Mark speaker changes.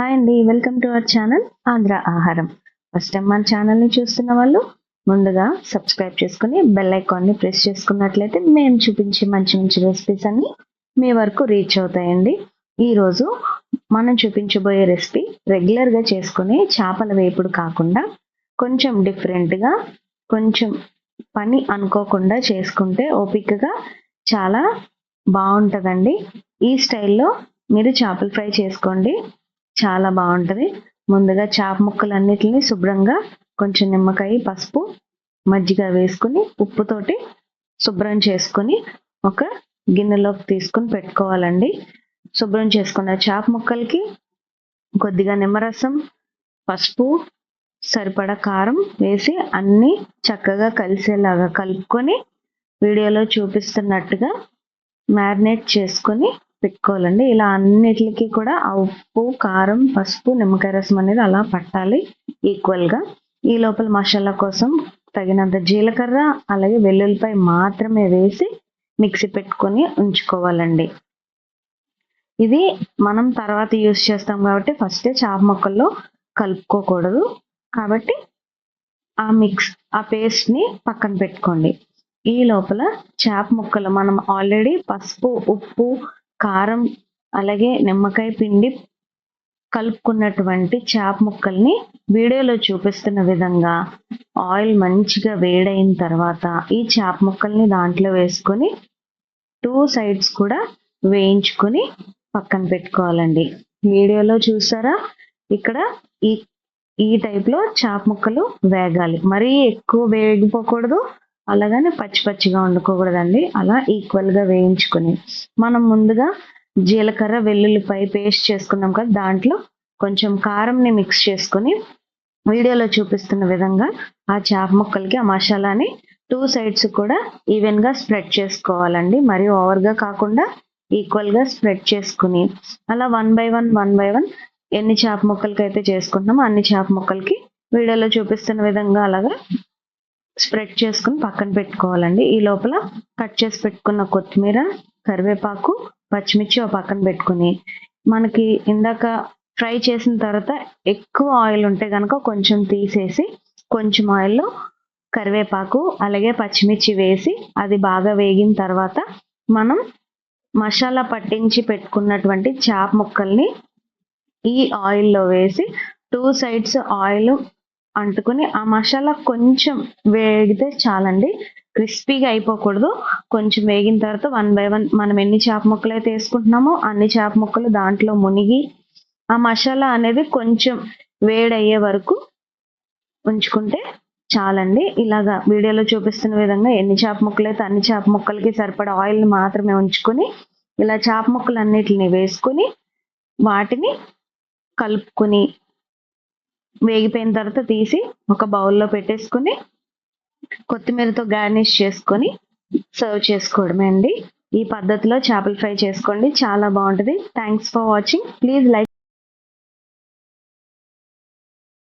Speaker 1: Hi అండి welcome to our channel Andhra Aaharam first time మన ఛానల్ని చూస్తున్న వాళ్ళు ముందుగా సబ్స్క్రైబ్ చేసుకుని బెల్ ఐకాన్ని ప్రెస్ చేసుకున్నట్లయితే మేము చూపించే మంచి మంచి రెసిపీస్ అన్ని మీ వరకు రీచ్ అవుతాయండి. ఈరోజు మనం చూపించబోయే రెసిపీ రెగ్యులర్గా చేసుకునే చేపల వేపుడు కాకుండా కొంచెం డిఫరెంట్గా కొంచెం పని అనుకోకుండా చేసుకుంటే ఓపికగా చాలా బాగుంటుందండి. ఈ స్టైల్లో మీరు చేపల ఫ్రై చేసుకోండి. చాలా బాగుంటుంది. ముందుగా చేప ముక్కలన్నిటిని శుభ్రంగా కొంచెం నిమ్మకాయ పసుపు మజ్జిగ వేసుకుని ఉప్పుతోటి శుభ్రం చేసుకుని ఒక గిన్నెలోకి తీసుకుని పెట్టుకోవాలండి. శుభ్రం చేసుకున్న చేప ముక్కలకి కొద్దిగా నిమ్మరసం పసుపు సరిపడా కారం వేసి అన్నీ చక్కగా కలిసేలాగా కలుపుకొని వీడియోలో చూపిస్తున్నట్టుగా మ్యారినేట్ చేసుకొని పెట్టుకోవాలండి. ఇలా అన్నిటికి కూడా ఆ ఉప్పు కారం పసుపు నిమ్మకాయ రసం అనేది అలా పట్టాలి ఈక్వల్గా ఈ లోపల మసాలా కోసం తగినంత జీలకర్ర అలాగే వెల్లుల్లిపాయ మాత్రమే వేసి మిక్సీ పెట్టుకొని ఉంచుకోవాలండి. ఇది మనం తర్వాత యూస్ చేస్తాం కాబట్టి ఫస్టే చాప ముక్కల్లో కలుపుకోకూడదు. కాబట్టి ఆ మిక్స్ ఆ పేస్ట్ని పక్కన పెట్టుకోండి. ఈ లోపల చేప ముక్కలు మనం ఆల్రెడీ పసుపు ఉప్పు కారం అలాగే నిమ్మకాయ పిండి కలుపుకున్నటువంటి చేప ముక్కల్ని వీడియోలో చూపిస్తున్న విధంగా ఆయిల్ మంచిగా వేడైన తర్వాత ఈ చేప ముక్కల్ని దాంట్లో వేసుకొని టూ సైడ్స్ కూడా వేయించుకొని పక్కన పెట్టుకోవాలండి. వీడియోలో చూసారా? ఇక్కడ ఈ ఈ టైప్లో చేప ముక్కలు వేగాలి. మరీ ఎక్కువ వేగిపోకూడదు అలాగని పచ్చి పచ్చిగా వండుకోకూడదండి. అలా ఈక్వల్గా వేయించుకొని. మనం ముందుగా జీలకర్ర వెల్లుల్లిపాయ పేస్ట్ చేసుకున్నాం కదా దాంట్లో కొంచెం కారంని మిక్స్ చేసుకొని వీడియోలో చూపిస్తున్న విధంగా ఆ చేప ముక్కలకి ఆ మసాలాని టూ సైడ్స్ కూడా ఈవెన్గా స్ప్రెడ్ చేసుకోవాలండి. మరియు ఓవర్గా కాకుండా ఈక్వల్గా స్ప్రెడ్ చేసుకుని అలా one by one one by one ఎన్ని చేప ముక్కలకి అయితే చేసుకుంటున్నామో అన్ని చేప ముక్కలకి వీడియోలో చూపిస్తున్న విధంగా అలాగా స్ప్రెడ్ చేసుకుని పక్కన పెట్టుకోవాలండి. ఈ లోపల కట్ చేసి పెట్టుకున్న కొత్తిమీర కరివేపాకు పచ్చిమిర్చి ఒక పక్కన పెట్టుకుని. మనకి ఇందాక ఫ్రై చేసిన తర్వాత ఎక్కువ ఆయిల్ ఉంటే కనుక కొంచెం తీసేసి కొంచెం ఆయిల్లో కరివేపాకు అలాగే పచ్చిమిర్చి వేసి అది బాగా వేగిన తర్వాత మనం మసాలా పట్టించి పెట్టుకున్నటువంటి చేప ముక్కల్ని ఈ ఆయిల్లో వేసి టూ సైడ్స్ ఆయిల్ అంటుకుని ఆ మసాలా కొంచెం వేగితే చాలండి. క్రిస్పీగా అయిపోకూడదు. కొంచెం వేగిన తర్వాత వన్ బై వన్ మనం ఎన్ని చేప ముక్కలు అయితే వేసుకుంటున్నామో అన్ని చేప ముక్కలు దాంట్లో మునిగి ఆ మసాలా అనేది కొంచెం వేడయ్యే వరకు ఉంచుకుంటే చాలండి. ఇలాగా వీడియోలో చూపిస్తున్న విధంగా ఎన్ని చేప ముక్కలు అయితే అన్ని చేప ముక్కలకి సరిపడా ఆయిల్ని మాత్రమే ఉంచుకొని ఇలా చేప ముక్కలు అన్నిటిని వేసుకొని వాటిని కలుపుకొని వేగిపోయిన తర్వాత తీసి ఒక బౌల్లో పెట్టేసుకొని కొత్తిమీరతో గార్నిష్ చేసుకొని సర్వ్ చేసుకోవడమే అండి. ఈ పద్ధతిలో చేపల ఫ్రై చేసుకోండి. చాలా బాగుంటుంది. Thanks for watching please like